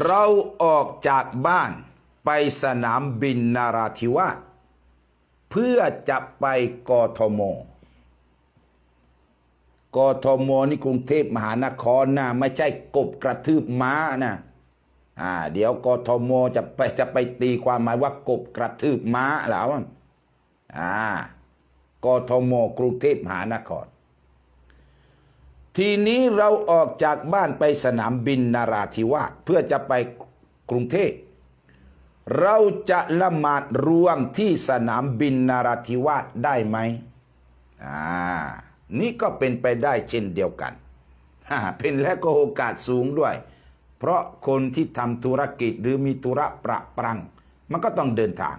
เราออกจากบ้านไปสนามบินนาราธิวาสเพื่อจะไปกทม กทมนี่กรุงเทพมหานครนะไม่ใช่กบกระทืบม้านะอ่า เดี๋ยวกทมจะไปจะไปตีความหมายว่ากบกระทืบม้าแล้วอ่ากทมกรุงเทพมหานคร ทีนี้เราออกจากบ้านไปสนามบินนาราธิวาสเพื่อจะไปกรุงเทพเราจะละหมาดรวมที่สนามบินนาราธิวาสได้ไหมอ่านี่ก็เป็นไปได้เช่นเดียวกัน เป็นและก็โอกาสสูงด้วย เพราะคนที่ทำธุรกิจหรือมีธุระประปรัง มันก็ต้องเดินทาง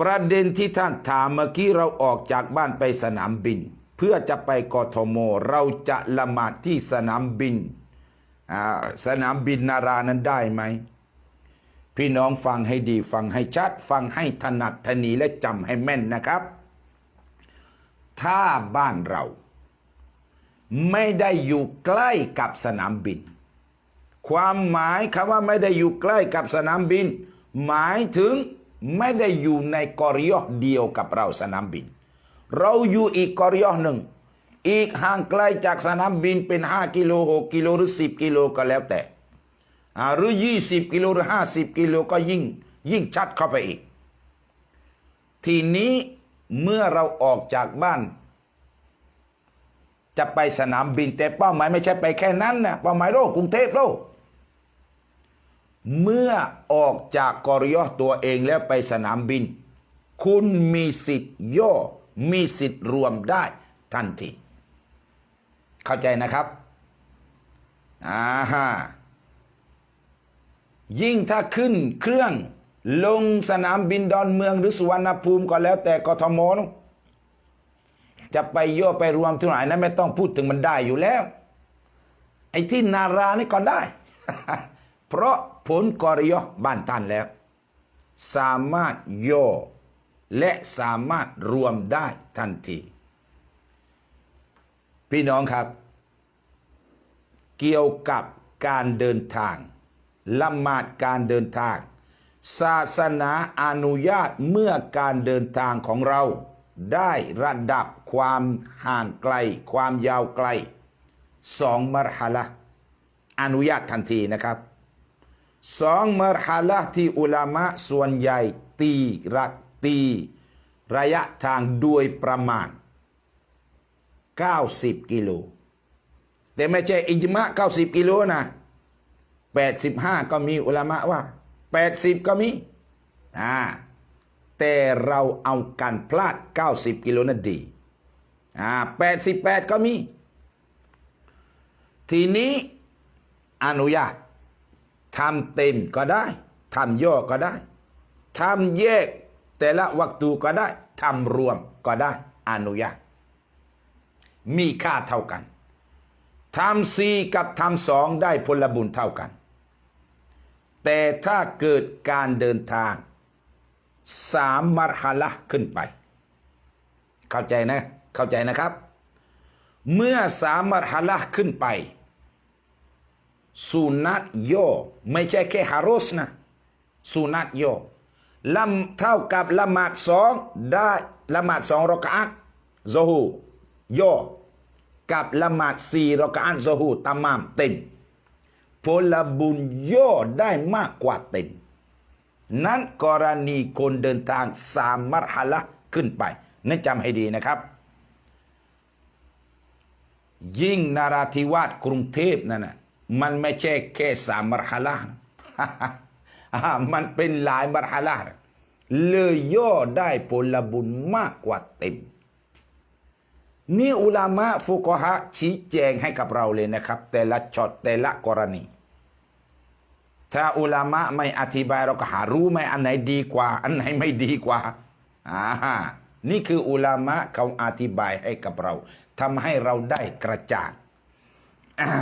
ประเด็นที่ท่านถามเมื่อกี้เราออกจากบ้านไปสนามบิน พื่อจะไปกทมเราจะละหมาดที่สนามบิน สนามบินนารานั้นได้ไหม พี่น้องฟังให้ดีฟังให้ชัด ฟังให้ถนัดถนีและจำให้แม่นนะครับ ถ้าบ้านเรา ไม่ได้อยู่ใกล้กับสนามบิน ความหมายคำว่าไม่ได้อยู่ใกล้กับสนามบิน หมายถึงไม่ได้อยู่ในกอริยอเดียวกับเราสนามบิน เราอยู่อีกกอริยอหนึ่ง อีกห่างไกลจากสนามบินเป็น 5 กิโล6กิโลหรือ 10 กิโลก็แล้วแต่หรือ 20 กิโลหรือ 50 กิโลก็ยิ่งยิ่งชัดเข้าไปอีก ทีนี้เมื่อเราออกจากบ้าน จะไปสนามบินแต่เป้าหมายไม่ใช่ไปแค่นั้นนะเป้าหมายโลกกรุงเทพโลกเมื่อออกจากกอริยอตัวเองแล้วไปสนามบิน คุณมีสิทธิ์ย่อ มีสิทธิ์รวมได้ทันที เข้าใจนะครับอ่าฮะยิ่งถ้าขึ้นเครื่องลงสนามบินดอนเมืองหรือสุวรรณภูมิก็แล้วแต่กทมนจะไปโย่ไปรวมที่ไหนนั้นไม่ต้องพูดถึงมันได้อยู่แล้ว ไอ้ที่นารานี่ก็ได้ เพราะผลกอริยบ้านท่านแล้ว สามารถโย และสามารถรวมได้ทันที พี่น้องครับ เกี่ยวกับการเดินทางละหมาดการเดินทาง ศาสนาอนุญาตเมื่อการเดินทางของเรา ได้ระดับความห่างไกล ความยาวไกลสองมรหะละอนุญาตทันทีนะครับสองมรหละที่อุลามะส่วนใหญ่ตีรัก ตีระยะทางด้วยประมาณ 90 กิโล แต่ไม่ใช่อิจมะ 90 กิโลนะ 85 ก็มีอุลามะว่า 80 ก็มีอ่าแต่เราเอาการพลาด 90 กิโลนั่นดีอ่า88 ก็มี ทีนี้อนุญาตทำเต็มก็ได้ทำย่อก็ได้ทำแยก แต่ละวักตูก็ได้ทำรวมก็ได้อนุญาต มีค่าเท่ากันทำสี่กับทำสองได้ผลบุญเท่ากัน แต่ถ้าเกิดการเดินทางสามมรหละขึ้นไป เข้าใจนะ เข้าใจนะครับ เมื่อสามมรหละขึ้นไปสุนัตโยไม่ใช่แค่ฮารอสนะสุนัตโย ลำเท่ากับละหมาดสองได้ละหมาดสองรอกอัตโซฮูโยกับละหมาดสี่รอกอัตโซฮูตามามเต็มผลบุญโยได้มากกว่าเต็ม นั้นกรณีคนเดินทางสามมรหละขึ้นไปนั่นจำให้ดีนะครับ ยิ่งนาราธิวาสกรุงเทพนั่นนะมันไม่ใช่แค่สามมรหละ มันเป็นหลายมรหละเลยย่อได้ผลบุญมากกว่าเต็ม นี่อุลามะฟุกฮะชี้แจงให้กับเราเลยนะครับ แต่ละช็อตแต่ละกรณี ถ้าอุลามะไม่อธิบายเราก็หารู้ไหมอันไหนดีกว่า อันไหนไม่ดีกว่าอ่านี่คืออุลามะเขาอธิบายให้กับเราทำให้เราได้กระจ่างอ่า